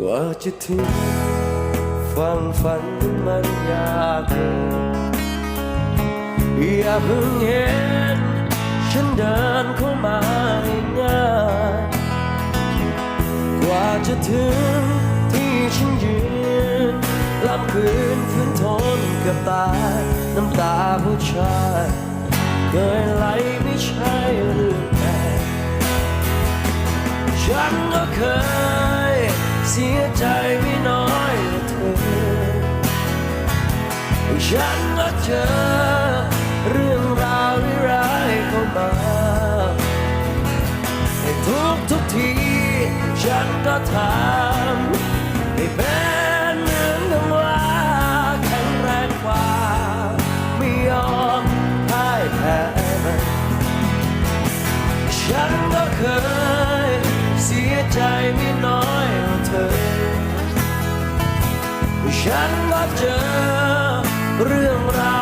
กว่าจะถึงความฝันมันยากเกินอย่าเพิ่งเห็น ฉันเดินเข้ามาง่ายกว่าจะถึงที่ฉันยืนลำคืนฝืนทนกับตายน้ำตาผู้ชายเคยไหลไม่ใช่เรื่องแปลกฉันก็เคย สียใจไม่น้อยเธอฉันก็เจอเรื่องราวร้ายเข้ามาแต่ทุกทุกทีฉันก็ทำให้เป็นเหมือนกับว่าแข็งแรงกว่าไม่ยอมพ่ายแพ้ฉันก็เคยเสียใจไม่น้อย ฉันว่าเจอเรื่องราว